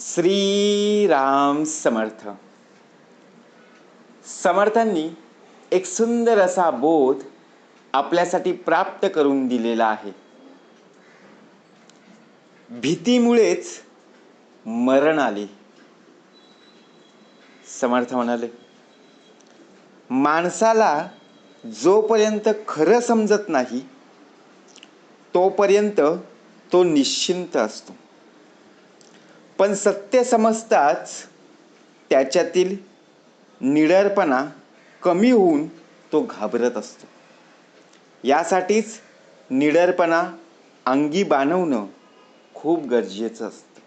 श्रीराम समर्थ. समर्थांनी एक सुंदर असा बोध आपल्यासाठी प्राप्त करून दिलेला आहे. भीतीमुळेच मरण आले. समर्थ म्हणाले माणसाला जोपर्यंत खरं समजत नाही तोपर्यंत तो निश्चिंत असतो. पण सत्य समजताच त्याच्यातील निडरपणा कमी होऊन तो घाबरत असतो. यासाठीच निडरपणा अंगी बाणवणं खूप गरजेचं असतं.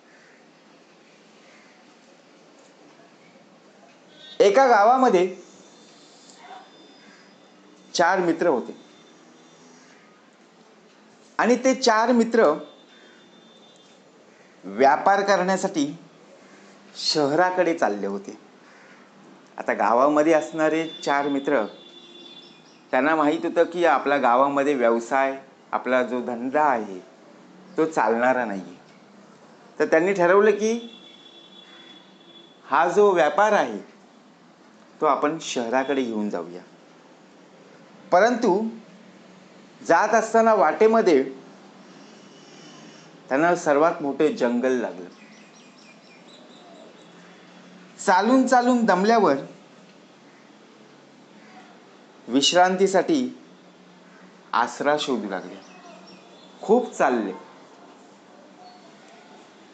एका गावामध्ये चार मित्र होते. आणि ते चार मित्र व्यापार करण्यासाठी शहराकडे चालले होते. आता गावामध्ये असणारे चार मित्र त्यांना माहीत होतं की आपल्या गावामध्ये व्यवसाय आपला जो धंदा आहे तो चालणारा नाही आहे तर त्यांनी ठरवलं की हा जो व्यापार आहे तो आपण शहराकडे घेऊन जाऊया. परंतु जात असताना वाटेमध्ये त्यांना सर्वात मोठे जंगल लागलं. चालून चालून दमल्यावर विश्रांतीसाठी आसरा शोधू लागले. खूप चालले.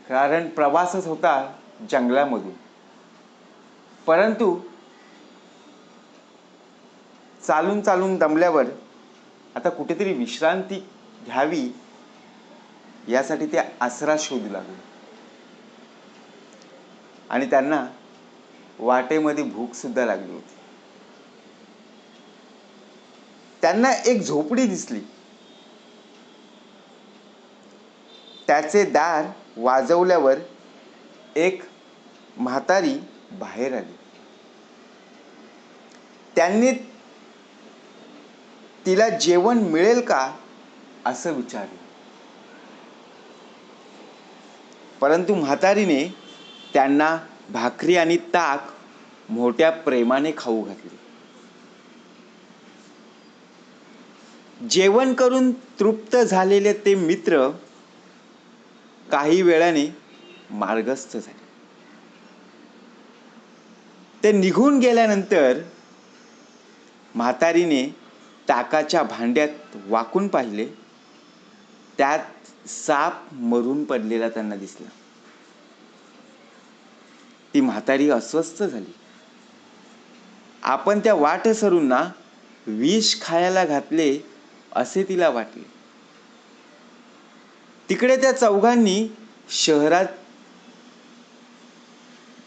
कारण प्रवासच होता जंगलामधून. परंतु चालून चालून दमल्यावर आता कुठेतरी विश्रांती घ्यावी यासाठी ते आसरा शोधू लागले. आणि त्यांना वाटेमध्ये भूक सुद्धा लागली होती. त्यांना एक झोपडी दिसली. त्याचे दार वाजवल्यावर एक म्हातारी बाहेर आली. त्यांनी तिला जेवण मिळेल का असं विचारलं. परंतु म्हातारीने त्यांना भाकरी आणि ताक मोठ्या प्रेमाने खाऊ घातले. जेवण करून तृप्त झालेले ते मित्र काही वेळाने मार्गस्थ झाले. ते निघून गेल्यानंतर म्हातारीने ताकाच्या भांड्यात वाकून पाहिले. त्यात साप मरून पडलेला त्यांना दिसला. ती म्हातारी अस्वस्थ झाली. आपण त्या वाटसरूंना विष खायला घातले असे तिला वाटले. तिकडे त्या चौघांनी शहरात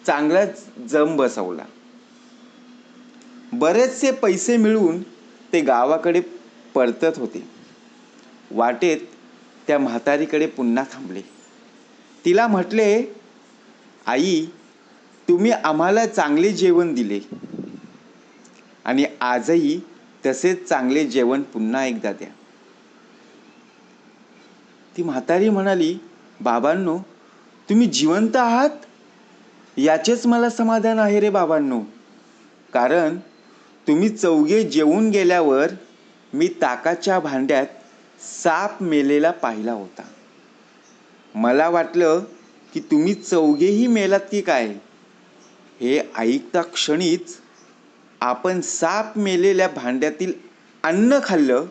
चांगलाच जम बसवला. बरेचसे पैसे मिळवून ते गावाकडे परतत होते. वाटेत त्या म्हातारीकडे पुन्हा थांबले. तिला म्हटले आई तुम्ही आम्हाला चांगले जेवण दिले. आणि आजही तसेच चांगले जेवण पुन्हा एकदा द्या. ती म्हातारी म्हणाली बाबांनो तुम्ही जिवंत आहात? याचेच मला समाधान आहे रे बाबांनो. कारण तुम्ही चौघे जेवून गेल्यावर मी ताकाच्या भांड्यात साप मेलेला पाहिला होता. मला वाटलं की तुम्ही चौघेही मेलात की काय? हे ऐकता क्षणीच आपण साप मेलेल्या भांड्यातील अन्न खाल्लं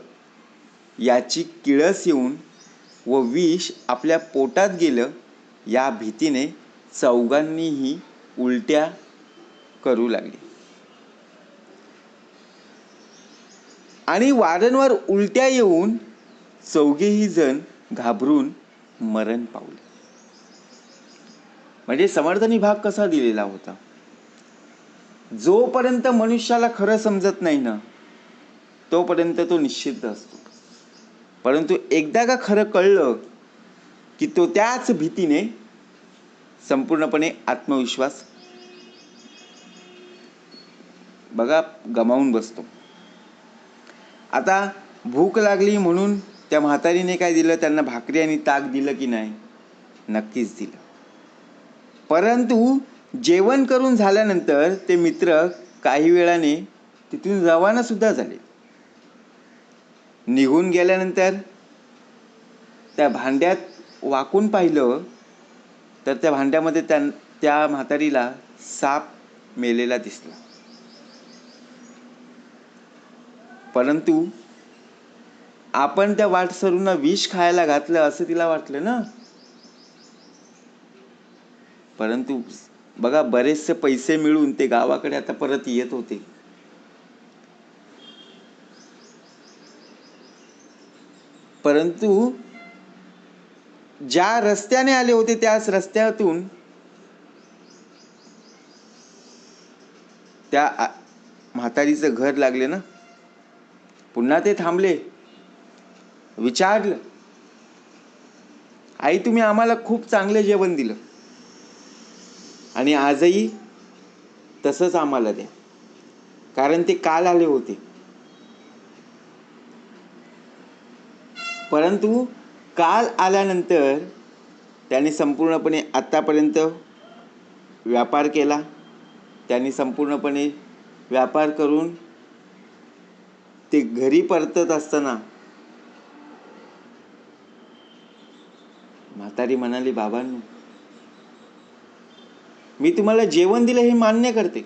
याची किळस येऊन व विष आपल्या पोटात गेलं या भीतीने चौघांनीही उलट्या करू लागली. आणि वारंवार उलट्या येऊन चौघेही जण घाबरून मरण पावले. म्हणजे समर्थनी भाग कसा दिलेला होता? जोपर्यंत मनुष्याला खरं समजत नाही ना तोपर्यंत तो निश्चित असतो. परंतु एकदा का खरं कळलं की तो त्याच भीतीने संपूर्णपणे आत्मविश्वास बघा गमावून बसतो. आता भूक लागली म्हणून त्या म्हातारीने काय दिलं? त्यांना भाकरी आणि ताक दिलं की नाही? नक्कीच दिलं. परंतु जेवण करून झाल्यानंतर ते मित्र काही वेळाने तिथून रवाना सुद्धा झाले. निघून गेल्यानंतर त्या भांड्यात वाकून पाहिलं तर त्या भांड्यामध्ये त्या त्या म्हातारीला साप मेलेला दिसला. परंतु आपण त्या वाटसरूंना विष खायला घातलं असं तिला वाटलं ना? परंतु बघा बरेचसे पैसे मिळून ते गावाकडे आता परत येत होते. परंतु ज्या रस्त्याने आले होते त्याच रस्त्यातून त्या म्हातारीचं घर लागले ना? पुन्हा ते थांबले. विचारलं. आई तुम्ही आम्हाला खूप चांगलं जेवण दिलं. आणि आजही तसंच आम्हाला द्या. कारण ते काल आले होते. परंतु काल आल्यानंतर त्यांनी संपूर्णपणे आत्तापर्यंत व्यापार केला. त्यांनी संपूर्णपणे व्यापार करून ते घरी परतत असताना म्हातारी म्हणाली बाबांनो मी तुम्हाला जेवण दिलं हे मान्य करते.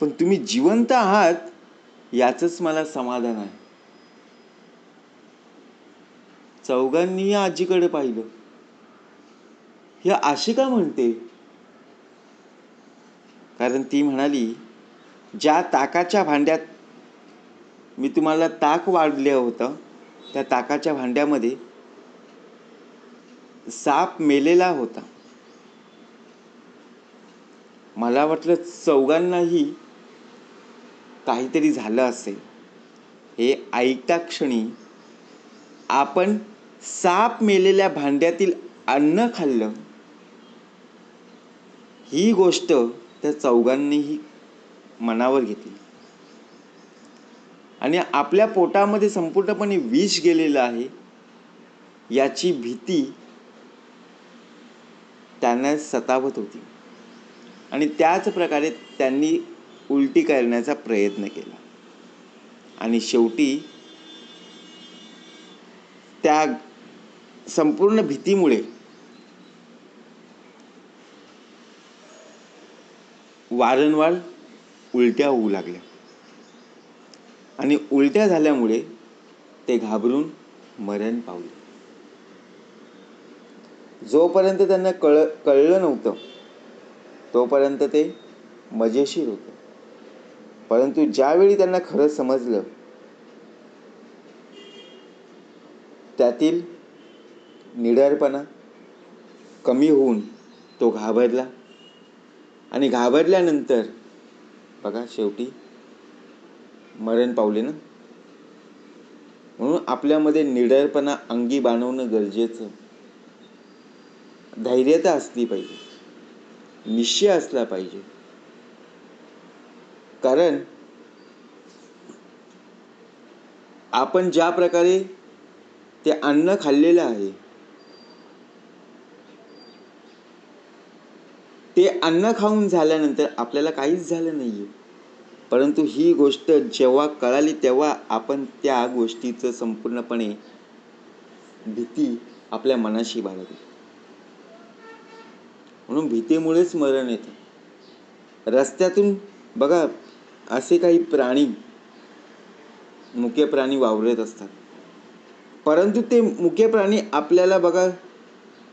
पण तुम्ही जिवंत आहात याचंच मला समाधान आहे. चौघांनी या आजीकडे पाहिलं. ही अशी का म्हणते? कारण ती म्हणाली ज्या ताकाच्या भांड्यात मी तुम्हाला ताक वाढलं होतं त्या ताकाच्या भांड्यामध्ये साप मेलेला होता. मला वाटलं चौघांनाही काहीतरी झालं असेल. हे ऐकता क्षणी आपण साप मेलेल्या भांड्यातील अन्न खाल्लं. ही गोष्ट त्या चौघांनीही मनावर घेतली. आणि आपल्या पोटामध्ये संपूर्णपणे विष गेलेलं आहे याची भीती त्यांना सतावत होती. आणि त्याच प्रकारे त्यांनी उलटी करण्याचा प्रयत्न केला. आणि शेवटी त्या संपूर्ण भीतीमुळे वारंवार उलट्या होऊ लागल्या. आणि उलट्या झाल्यामुळे ते घाबरून मरण पावले. जोपर्यंत त्यांना कळ कळलं नव्हतं तोपर्यंत ते मजेशीर होतं. परंतु ज्यावेळी त्यांना खरं समजलं त्यातील निडरपणा कमी होऊन तो घाबरला आणि घाबरल्यानंतर बघा शेवटी मरण पावले ना? म्हणून आपल्यामध्ये निडरपणा अंगी बाणवणं गरजेचं. धैर्यता असली पाहिजे. निश्चय असला पाहिजे. कारण आपण ज्या प्रकारे ते अन्न खाल्लेलं आहे ते अन्न खाऊन झाल्यानंतर आपल्याला काहीच झालं नाहीये. परंतु ही गोष्ट जेव्हा कळाली तेव्हा आपण त्या गोष्टीचं संपूर्णपणे भीती आपल्या मनाशी बाळगली. म्हणून भीतीमुळेच मरण येतं. रस्त्यातून बघा असे काही प्राणी मुके प्राणी वावरत असतात. परंतु ते मुके प्राणी आपल्याला बघा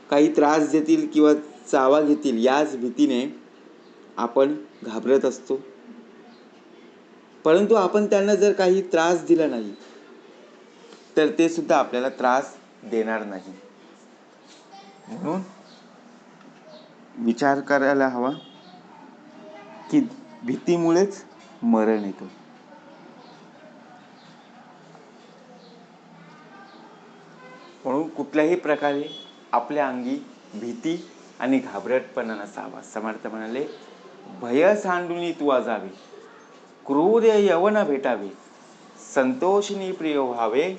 काही त्रास देतील किंवा चावा घेतील याच भीतीने आपण घाबरत असतो. परंतु आपण त्यांना जर काही त्रास दिला नाही तर ते सुद्धा आपल्याला त्रास देणार नाही. म्हणून विचार करायला हवा की भीतीमुळेच मरण येतो. म्हणून कुठल्याही प्रकारे आपल्या अंगी भीती आणि घाबरटपणा नसावा. समर्थ म्हणाले भय सांडुनी तू जावे क्रूर यवन भेटावे संतोषनी प्रिय व्हावे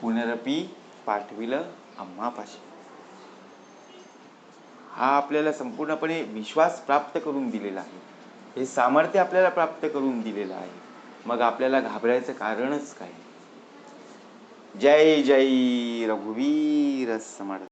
पुनरपी पाठविलं आम्हापाशी हा आपल्याला संपूर्णपणे विश्वास प्राप्त करून दिलेला आहे. हे सामर्थ्य आपल्याला प्राप्त करून दिलेलं आहे. मग आपल्याला घाबरायचं कारणच काय? जय जय रघुवीर समर्थ.